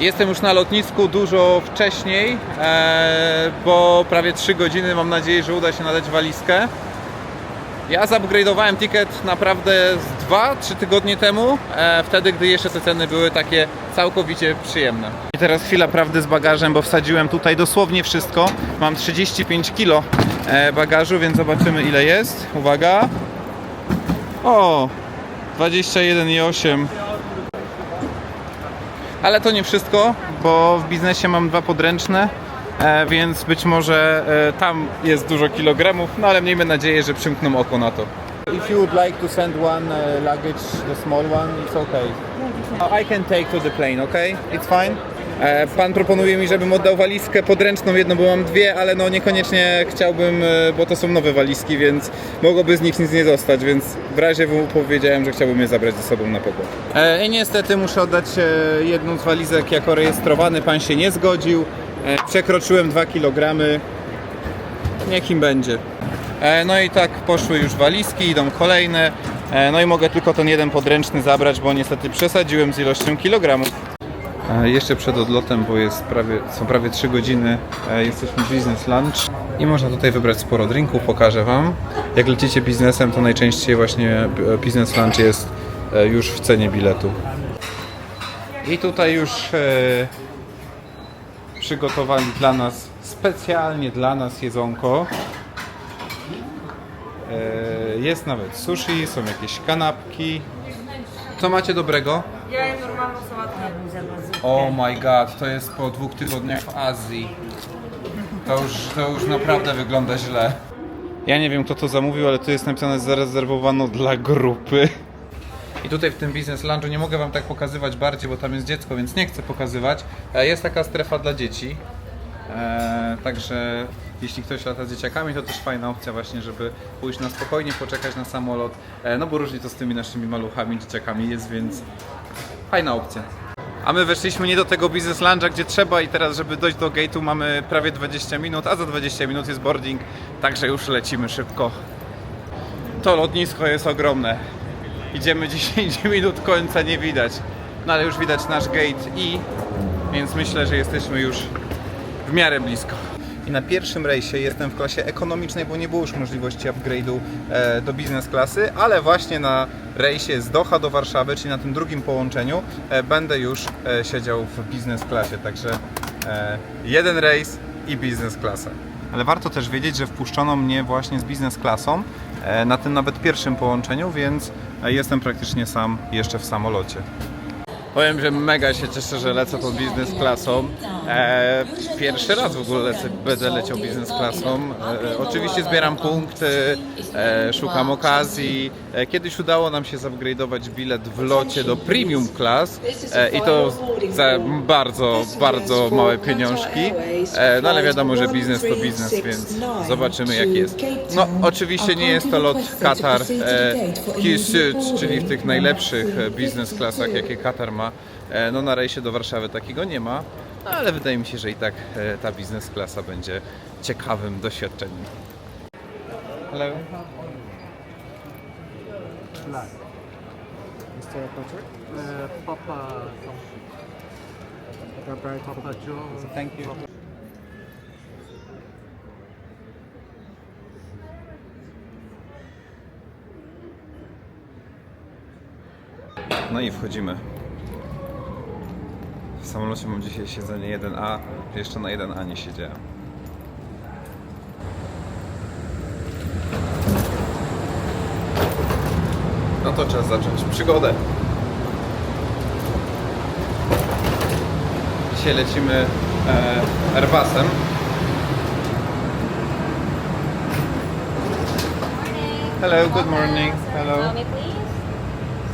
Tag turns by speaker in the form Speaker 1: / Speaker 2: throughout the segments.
Speaker 1: Jestem już na lotnisku dużo wcześniej, e, bo prawie 3 godziny mam nadzieję, że uda się nadać walizkę. Ja zupgrade'owałem ticket naprawdę z 2-3 tygodnie temu, e, wtedy gdy jeszcze te ceny były takie całkowicie przyjemne. I teraz chwila prawdy z bagażem, bo wsadziłem tutaj dosłownie wszystko. Mam 35 kg e, bagażu, więc zobaczymy ile jest. Uwaga. O, 21,8 ale to nie wszystko, bo w biznesie mam dwa podręczne, e, więc być może e, tam jest dużo kilogramów, no ale miejmy nadzieję, że przymkną oko na to. If you would like to send one uh, luggage, the small one, it's okay. I can take to the plane, okay? It's fine? E, Pan proponuje mi, żebym oddał walizkę podręczną jedną, bo mam dwie, ale no niekoniecznie chciałbym, e, bo to są nowe walizki, więc mogłoby z nich nic nie zostać, więc w razie powiedziałem, że chciałbym je zabrać ze sobą na pokład. E, I niestety muszę oddać jedną z walizek jako rejestrowany, pan się nie zgodził, przekroczyłem 2 kg, niech im będzie. No i tak poszły już walizki, idą kolejne, no i mogę tylko ten jeden podręczny zabrać, bo niestety przesadziłem z ilością kilogramów. E, Jeszcze przed odlotem, bo jest prawie, są prawie 3 godziny, e, jesteśmy w business lunch i można tutaj wybrać sporo drinków, pokażę Wam. Jak lecicie biznesem, to najczęściej właśnie e, business lunch jest już w cenie biletu. I tutaj już przygotowali dla nas, specjalnie dla nas jedzonko. Jest nawet sushi, są jakieś kanapki. Co macie dobrego?
Speaker 2: Ja jem normalną sałatkę.
Speaker 1: Oh my god, to jest po dwóch tygodniach w Azji. To już, to już naprawdę wygląda źle. Ja nie wiem kto to zamówił, ale tu jest napisane zarezerwowano dla grupy. I tutaj w tym business lunchu nie mogę wam tak pokazywać bardziej, bo tam jest dziecko, więc nie chcę pokazywać. E, Jest taka strefa dla dzieci. E, także jeśli ktoś lata z dzieciakami, to też fajna opcja właśnie, żeby pójść na spokojnie, poczekać na samolot. E, no bo różnie to z tymi naszymi maluchami, dzieciakami jest, więc fajna opcja. A my weszliśmy nie do tego business luncha, gdzie trzeba i teraz, żeby dojść do gate'u mamy prawie 20 minut, a za 20 minut jest boarding, także już lecimy szybko. To lotnisko jest ogromne. Idziemy 10 minut, końca nie widać. No ale już widać nasz gate i więc myślę, że jesteśmy już w miarę blisko. I na pierwszym rejsie jestem w klasie ekonomicznej, bo nie było już możliwości upgrade'u e, do biznes klasy, ale właśnie na rejsie z Doha do Warszawy, czyli na tym drugim połączeniu, e, będę już e, siedział w biznes klasie, także jeden rejs i biznes klasa. Ale warto też wiedzieć, że wpuszczono mnie właśnie z biznes klasą na tym nawet pierwszym połączeniu, więc jestem praktycznie sam jeszcze w samolocie. Powiem, że mega się cieszę, że lecę tą biznes klasą. E, pierwszy raz w ogóle lecę, będę leciał biznes klasą. E, oczywiście zbieram punkty, e, szukam okazji. E, kiedyś udało nam się zupgrade'ować bilet w locie do premium class e, i to za bardzo, bardzo małe pieniążki. E, no ale wiadomo, że biznes to biznes, więc zobaczymy jak jest. No oczywiście nie jest to lot Qatar e, czyli w tych najlepszych e, biznes klasach, jakie Qatar ma. E, no na rejsie do Warszawy takiego nie ma, no, ale wydaje mi się, że i tak e, ta biznes klasa będzie ciekawym doświadczeniem. Hello.
Speaker 3: Mr. Patrick?
Speaker 4: Uh, Papa something.
Speaker 3: Papa,
Speaker 4: Papa Joe.
Speaker 1: Thank you. No i wchodzimy. W samolocie mam dzisiaj siedzenie 1A, jeszcze na 1A nie siedziałem. No to czas zacząć przygodę. Dzisiaj lecimy e, Airbusem. Hello, good morning. Hello.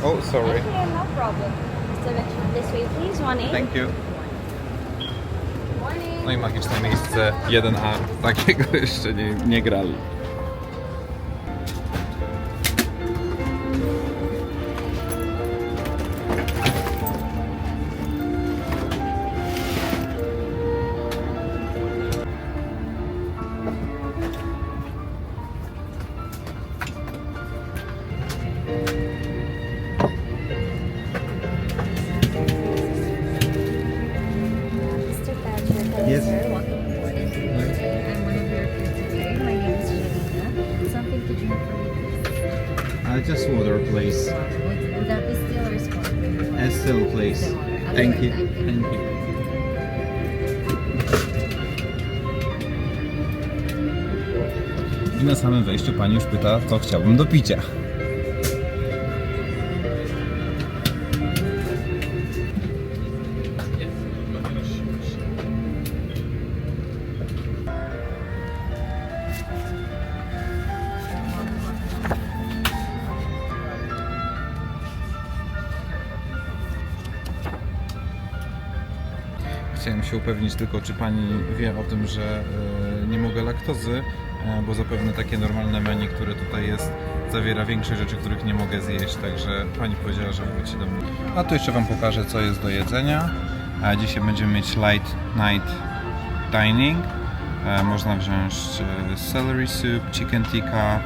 Speaker 1: Oh, sorry.
Speaker 5: No problem. Mr. Veteran, this way, please. One eight.
Speaker 1: Thank you. No i magiczne miejsce 1A. Takiego jeszcze nie, nie grali.
Speaker 5: Still,
Speaker 1: please. Thank you. Thank you. I na samym wejściu pani już pyta, co chciałbym do picia. Upewnić tylko, czy pani wie o tym, że e, nie mogę laktozy, e, bo zapewne takie normalne menu, które tutaj jest, zawiera większość rzeczy, których nie mogę zjeść, także pani powiedziała, że wróci do mnie. A tu jeszcze wam pokażę, co jest do jedzenia. Dzisiaj będziemy mieć light night dining. E, można wziąć celery soup, chicken tikka,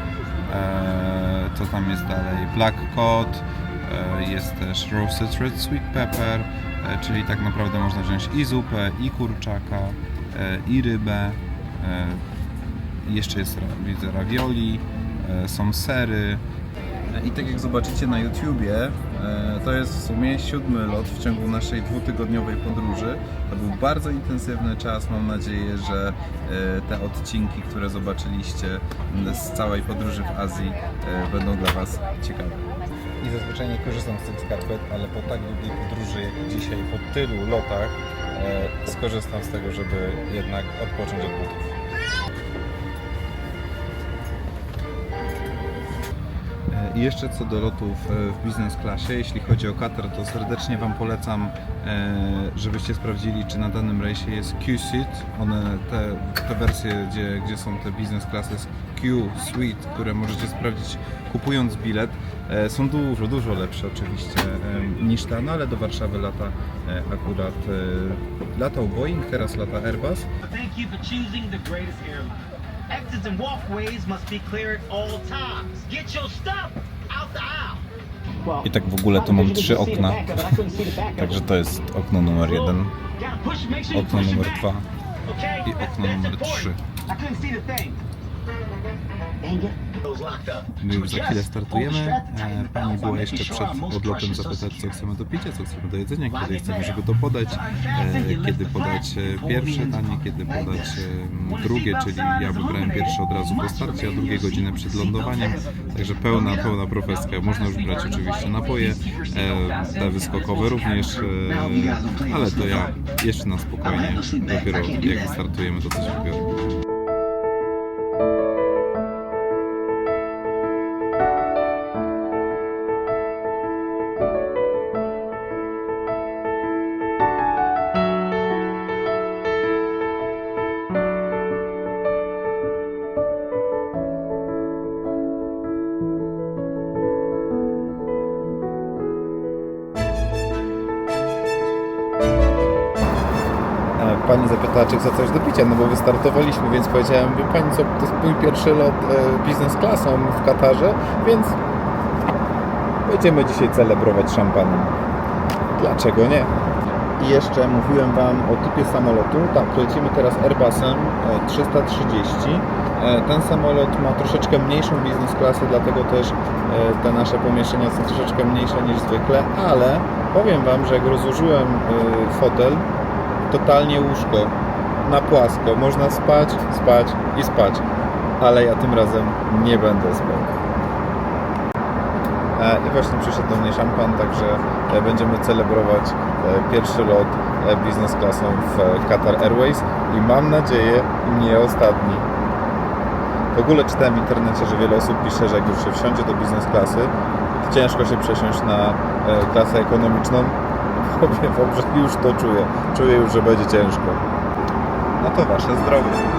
Speaker 1: co tam jest dalej, black cod, jest też roasted red sweet pepper, e, czyli tak naprawdę można wziąć i zupę, i kurczaka, e, i rybę. E, jeszcze jest widzę ravioli, e, są sery. I tak jak zobaczycie na YouTubie, e, to jest w sumie siódmy lot w ciągu naszej dwutygodniowej podróży. To był bardzo intensywny czas. Mam nadzieję, że e, te odcinki, które zobaczyliście z całej podróży w Azji e, będą dla Was ciekawe. I zazwyczaj nie korzystam z tych skarpet, ale po tak długiej podróży jak dzisiaj, po tylu lotach, e, skorzystam z tego, żeby jednak odpocząć od butów. I jeszcze co do lotów e, w business classie, jeśli chodzi o Qatar, to serdecznie Wam polecam, e, żebyście sprawdzili, czy na danym rejsie jest Q-Seat. One, te, te wersje, gdzie, gdzie są te business classy z Q-Suite, które możecie sprawdzić kupując bilet, e, są dużo, dużo lepsze oczywiście niż ta, no ale do Warszawy lata akurat latał Boeing, teraz lata Airbus.
Speaker 2: Exits and walkways must be clear at all times. Get your stuff out the aisle.
Speaker 1: I tak w ogóle to mam trzy okna, także to jest okno numer jeden, okno numer
Speaker 2: back.
Speaker 1: dwa. I okno numer trzy. My już za chwilę startujemy. E, Pani była jeszcze przed odlotem zapytać, co chcemy do picia, co chcemy do jedzenia, kiedy chcemy, żeby to podać, e, kiedy podać e, pierwsze danie, kiedy podać drugie, czyli ja wybrałem pierwsze od razu po starcie, a drugie godzinę przed lądowaniem. Także pełna, pełna profeska. Można już brać oczywiście napoje, te wyskokowe również, ale to ja jeszcze na spokojnie, dopiero jak startujemy to coś wybiorę.
Speaker 6: Pani zapytała, czy chce coś do picia, no bo wystartowaliśmy, więc powiedziałem, wie Pani co, to jest mój pierwszy lot e, biznes klasą w Katarze, więc będziemy dzisiaj celebrować szampanem. Dlaczego nie? I jeszcze mówiłem Wam o typie samolotu. Tak, lecimy teraz Airbusem e, 330. E, Ten samolot ma troszeczkę mniejszą biznes klasę, dlatego też e, te nasze pomieszczenia są troszeczkę mniejsze niż zwykle, ale powiem Wam, że jak rozłożyłem e, fotel, totalnie łóżko na płasko. Można spać, spać i spać. Ale ja tym razem nie będę spał. E, I właśnie przyszedł do mnie szampan, także e, będziemy celebrować e, pierwszy lot biznes klasą w Qatar Airways i mam nadzieję nie ostatni. W ogóle czytałem w internecie, że wiele osób pisze, że jak już się wsiądzie do biznes klasy, ciężko się przesiąść na klasę ekonomiczną. Powiem Wam, że już to czuję. Czuję już, że będzie ciężko. No to Wasze zdrowie.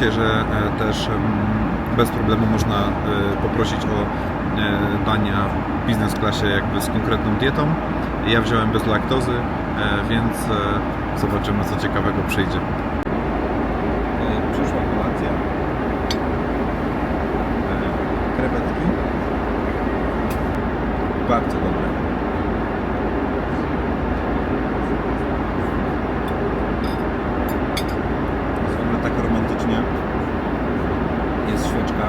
Speaker 1: Się, że e, też bez problemu można e, poprosić o e, dania w biznes klasie jakby z konkretną dietą. Ja wziąłem bez laktozy, więc zobaczymy co ciekawego przyjdzie. E, Przyszła kolacja. E, Krewetki. Bardzo dobre. Jest w ogóle tak romantycznie. Jest świeczka,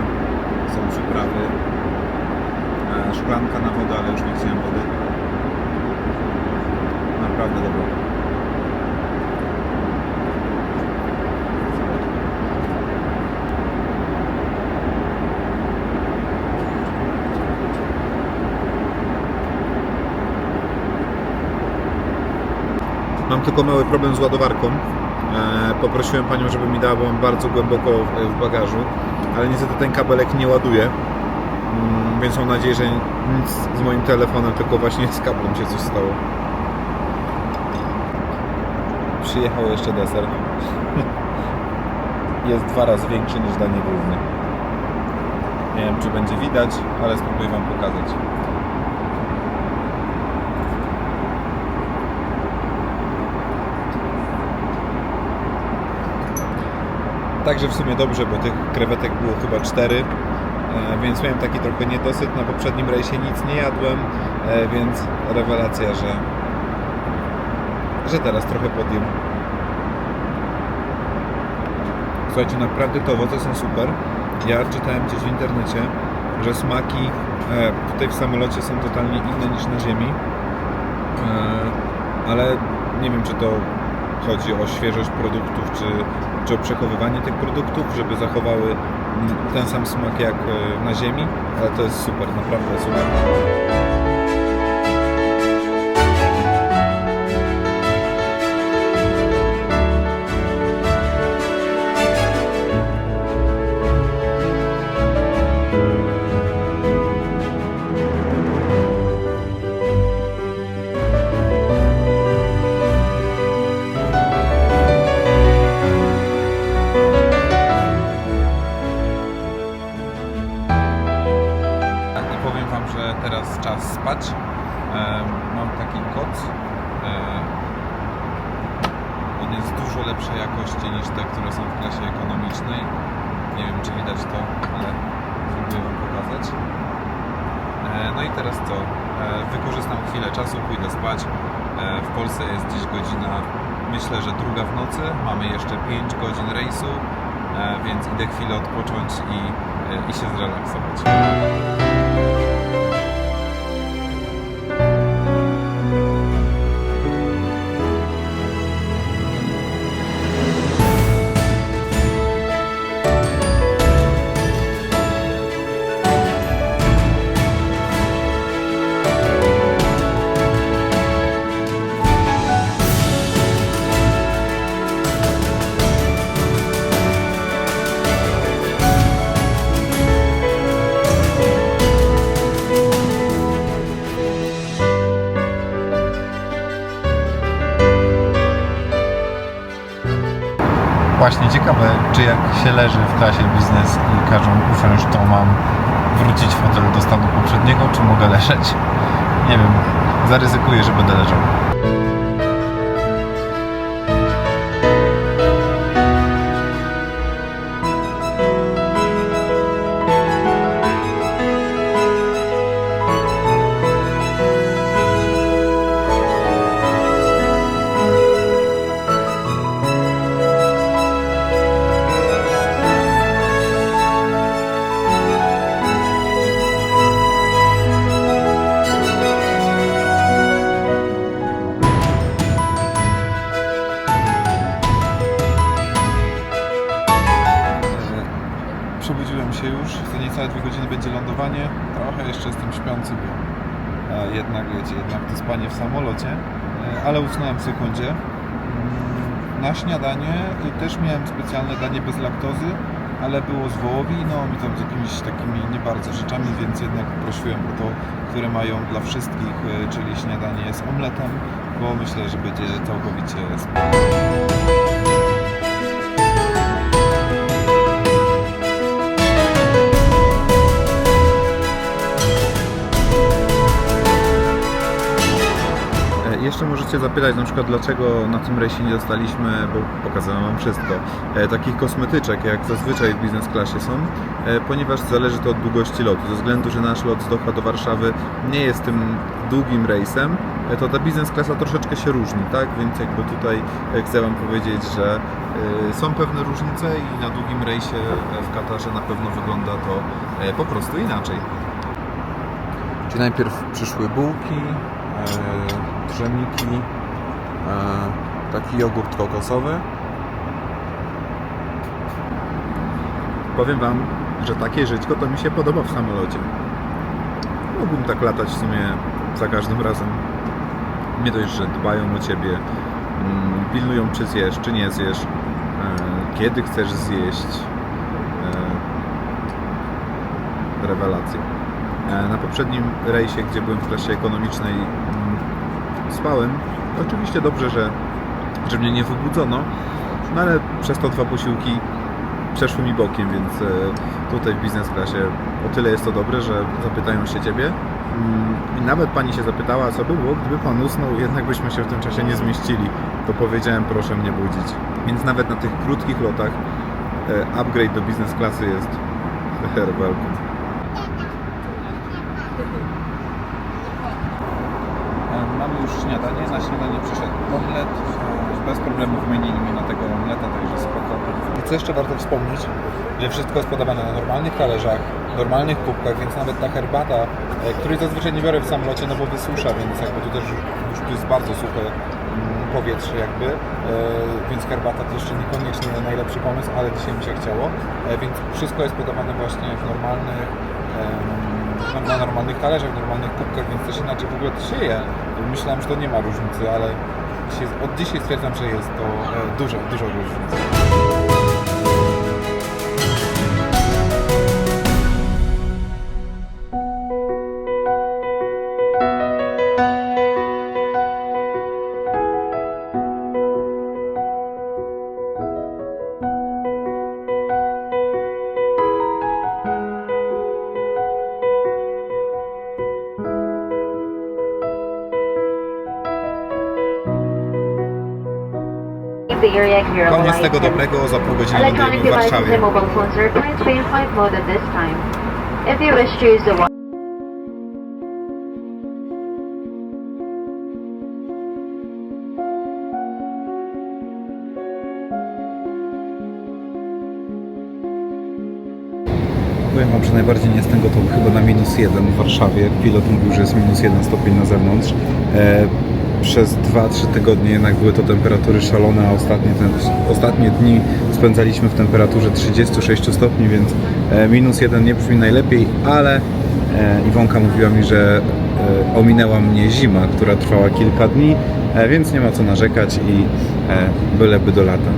Speaker 1: są przyprawy, e, szklanka na wodę, ale już nie chciałem wody. Naprawdę dobre. Mam tylko mały problem z ładowarką. E, poprosiłem panią, żeby mi dała, bo mam bardzo głęboko w, bagażu, ale niestety ten kabelek nie ładuje. Mm, więc mam nadzieję, że nic z moim telefonem, tylko właśnie z kablem się coś stało. Przyjechał jeszcze deser. Jest dwa razy większy niż danie główne. Nie wiem, czy będzie widać, ale spróbuję Wam pokazać. Także w sumie dobrze, bo tych krewetek było chyba cztery, e, więc miałem taki trochę niedosyt. Na poprzednim rejsie nic nie jadłem, e, więc rewelacja, że, że teraz trochę podjem. Słuchajcie, naprawdę te owoce są super. Ja czytałem gdzieś w internecie, że smaki e, tutaj w samolocie są totalnie inne niż na ziemi. Ale nie wiem, czy to chodzi o świeżość produktów, czy, czy o przechowywanie tych produktów, żeby zachowały ten sam smak jak e, na ziemi, ale to jest super, naprawdę super. Godzin rejsu, e, więc idę chwilę odpocząć i, e, i się zrelaksować. Właśnie ciekawe, czy jak się leży w klasie biznes i każą usiąść, to mam wrócić fotel do stanu poprzedniego, czy mogę leżeć? Nie wiem, zaryzykuję, że będę leżał. E, ale usnąłem w sekundzie. Mm, Na śniadanie też miałem specjalne danie bez laktozy, ale było z wołowiną i tam z jakimiś takimi nie bardzo rzeczami, więc jednak prosiłem o to, które mają dla wszystkich, e, czyli śniadanie z omletem, bo myślę, że będzie całkowicie spoko. Możecie zapytać na przykład dlaczego na tym rejsie nie dostaliśmy, bo pokazałem Wam wszystko, e, takich kosmetyczek jak zazwyczaj w biznes klasie są, e, ponieważ zależy to od długości lotu. Ze względu, że nasz lot z Doha do Warszawy nie jest tym długim rejsem, e, to ta biznes klasa troszeczkę się różni, tak? Więc jakby tutaj chcę Wam powiedzieć, że są pewne różnice i na długim rejsie w Katarze na pewno wygląda to po prostu inaczej. Czyli najpierw przyszły bułki, drzemiki, e, taki jogurt kokosowy. Powiem Wam, że takie żyćko to mi się podoba w samolocie. Mógłbym tak latać w sumie za każdym razem. Nie dość, że dbają o Ciebie, mm, pilnują czy zjesz, czy nie zjesz, e, kiedy chcesz zjeść. E, rewelacja. Na poprzednim rejsie, gdzie byłem w klasie ekonomicznej, spałem. Oczywiście dobrze, że, że mnie nie wybudzono, no ale przez to dwa posiłki przeszły mi bokiem, więc e, tutaj w biznes klasie o tyle jest to dobre, że zapytają się Ciebie. Mm, I nawet Pani się zapytała, co by było, gdyby Pan usnął, jednak byśmy się w tym czasie nie zmieścili. To powiedziałem, proszę mnie budzić. Więc nawet na tych krótkich lotach e, upgrade do biznes klasy jest welcome. E, Mamy już śniadanie. Na śniadanie przyszedł omlet. Bez problemu wymienili mi na tego omleta, także spoko. I co jeszcze warto wspomnieć, że wszystko jest podawane na normalnych talerzach, normalnych kubkach, więc nawet ta herbata, e, której zazwyczaj nie biorę w samolocie, no bo wysusza, więc jakby tu też już tu jest bardzo suche mm, powietrze jakby, e, więc herbata to jeszcze niekoniecznie najlepszy pomysł, ale dzisiaj mi się chciało, e, więc wszystko jest podawane właśnie w normalnych na, normalnych talerzach, w normalnych kubkach, więc też inaczej w ogóle to się je. Myślałem, że to nie ma różnicy, ale od dzisiaj stwierdzam, że jest to e, dużo, dużo różnic. Koniec
Speaker 6: on
Speaker 1: tego dobrego, za pół godziny lądujemy w Warszawie.
Speaker 6: If you wish to use the one
Speaker 1: Powiem Wam, że najbardziej nie jestem gotowy chyba na minus jeden w Warszawie. Pilot mówił, że jest minus jeden stopień na zewnątrz. E, przez 2-3 tygodnie jednak były to temperatury szalone, a ostatnie, ten, ostatnie dni spędzaliśmy w temperaturze 36 stopni, więc e, minus jeden nie brzmi najlepiej, ale e, Iwonka mówiła mi, że e, ominęła mnie zima, która trwała kilka dni, więc nie ma co narzekać i byleby do lata.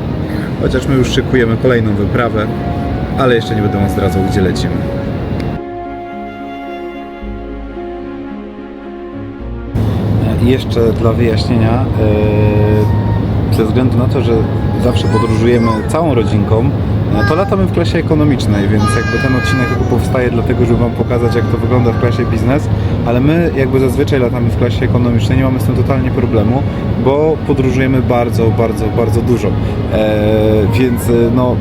Speaker 1: Chociaż my już szykujemy kolejną wyprawę, ale jeszcze nie będę Wam zdradzał, gdzie lecimy. Jeszcze dla wyjaśnienia, yy, ze względu na to, że zawsze podróżujemy całą rodzinką, no to latamy w klasie ekonomicznej, więc jakby ten odcinek tylko powstaje dlatego, żeby Wam pokazać, jak to wygląda w klasie biznes, ale my jakby zazwyczaj latamy w klasie ekonomicznej, nie mamy z tym totalnie problemu, bo podróżujemy bardzo, bardzo, bardzo dużo. E, więc e, no,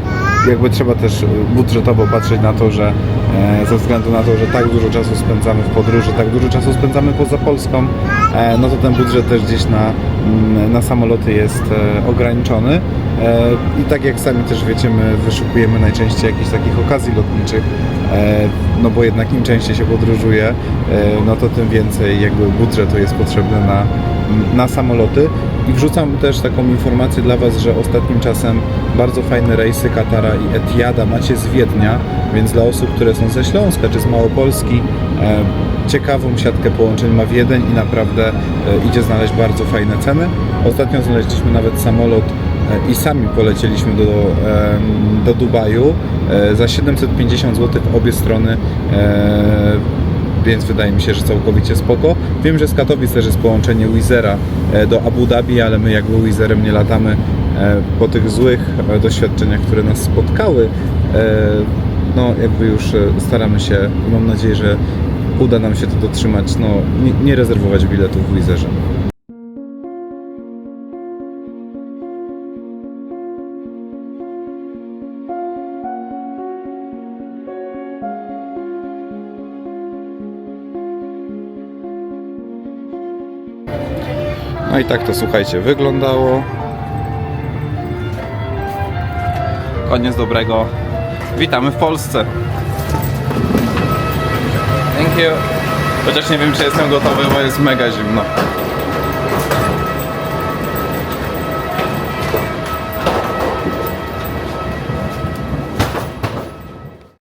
Speaker 1: jakby trzeba też budżetowo patrzeć na to, że e, ze względu na to, że tak dużo czasu spędzamy w podróży, tak dużo czasu spędzamy poza Polską, e, no to ten budżet też gdzieś na, mm, na samoloty jest e, ograniczony. E, I tak jak sami też wiecie, my wyszukujemy najczęściej jakichś takich okazji lotniczych, e, no bo jednak im częściej się podróżuje, e, no to tym więcej jakby budżetu jest potrzebny na, na samoloty. I wrzucam też taką informację dla Was, że ostatnim czasem bardzo fajne rejsy Katara i Etihada macie z Wiednia, więc dla osób, które są ze Śląska czy z Małopolski, e, ciekawą siatkę połączeń ma Wiedeń i naprawdę e, idzie znaleźć bardzo fajne ceny. Ostatnio znaleźliśmy nawet samolot e, i sami polecieliśmy do, do Dubaju e, za 750 zł w obie strony e, więc wydaje mi się, że całkowicie spoko. Wiem, że z Katowic też jest połączenie Wizera e, do Abu Dhabi, ale my jakby Wizerem nie latamy e, po tych złych e, doświadczeniach, które nas spotkały. No jakby już staramy się i mam nadzieję, że uda nam się to dotrzymać, no nie, nie rezerwować biletów w Wizerze. No i tak to słuchajcie wyglądało. Koniec dobrego. Witamy w Polsce. Thank you. Chociaż nie wiem czy jestem gotowy, bo jest mega zimno.